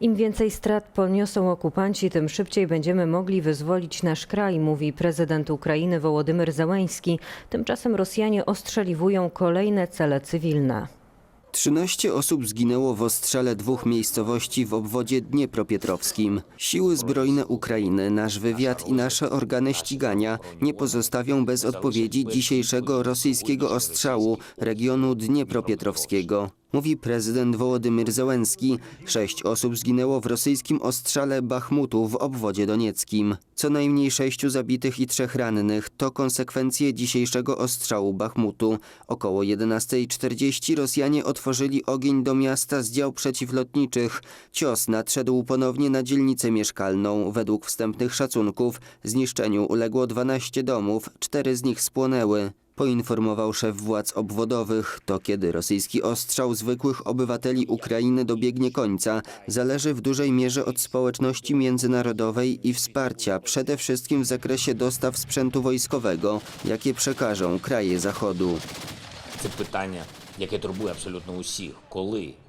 Im więcej strat poniosą okupanci, tym szybciej będziemy mogli wyzwolić nasz kraj, mówi prezydent Ukrainy Wołodymyr Załański. Tymczasem Rosjanie ostrzeliwują kolejne cele cywilne. 13 osób zginęło w ostrzale dwóch miejscowości w obwodzie dniepropietrowskim. Siły zbrojne Ukrainy, nasz wywiad i nasze organy ścigania nie pozostawią bez odpowiedzi dzisiejszego rosyjskiego ostrzału regionu dniepropietrowskiego. Mówi prezydent Wołodymyr Zełenski. Sześć osób zginęło w rosyjskim ostrzale Bachmutu w obwodzie donieckim. Co najmniej sześciu zabitych i trzech rannych to konsekwencje dzisiejszego ostrzału Bachmutu. Około 11.40 Rosjanie otworzyli ogień do miasta z dział przeciwlotniczych. Cios nadszedł ponownie na dzielnicę mieszkalną. Według wstępnych szacunków zniszczeniu uległo 12 domów, cztery z nich spłonęły. Poinformował szef władz obwodowych, to kiedy rosyjski ostrzał zwykłych obywateli Ukrainy dobiegnie końca, zależy w dużej mierze od społeczności międzynarodowej i wsparcia, przede wszystkim w zakresie dostaw sprzętu wojskowego, jakie przekażą kraje Zachodu. Це питання, яке турбує абсолютно усіх. Коли закінчиться війна?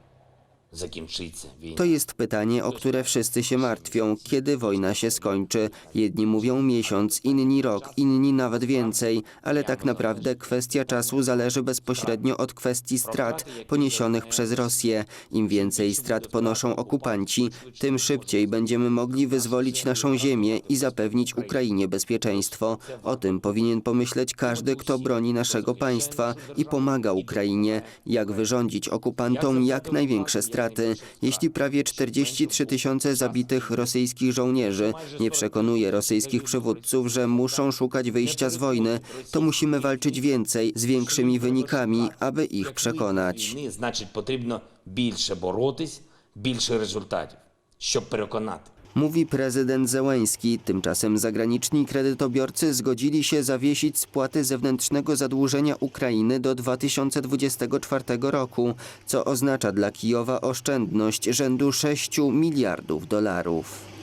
to jest pytanie, o które wszyscy się martwią, kiedy wojna się skończy. Jedni mówią miesiąc, inni rok, inni nawet więcej, ale tak naprawdę kwestia czasu zależy bezpośrednio od kwestii strat poniesionych przez Rosję. Im więcej strat ponoszą okupanci, tym szybciej będziemy mogli wyzwolić naszą ziemię i zapewnić Ukrainie bezpieczeństwo. O tym powinien pomyśleć każdy, kto broni naszego państwa i pomaga Ukrainie, jak wyrządzić okupantom jak największe straty straty. Jeśli prawie 43 tysiące zabitych rosyjskich żołnierzy nie przekonuje rosyjskich przywódców, że muszą szukać wyjścia z wojny, to musimy walczyć więcej, z większymi wynikami, aby ich przekonać. Znaczy, potrzebno więcej borotyć, więcej rezultatów, żeby przekonać. Mówi prezydent Zełański. Tymczasem zagraniczni kredytobiorcy zgodzili się zawiesić spłaty zewnętrznego zadłużenia Ukrainy do 2024 roku, co oznacza dla Kijowa oszczędność rzędu 6 miliardów dolarów.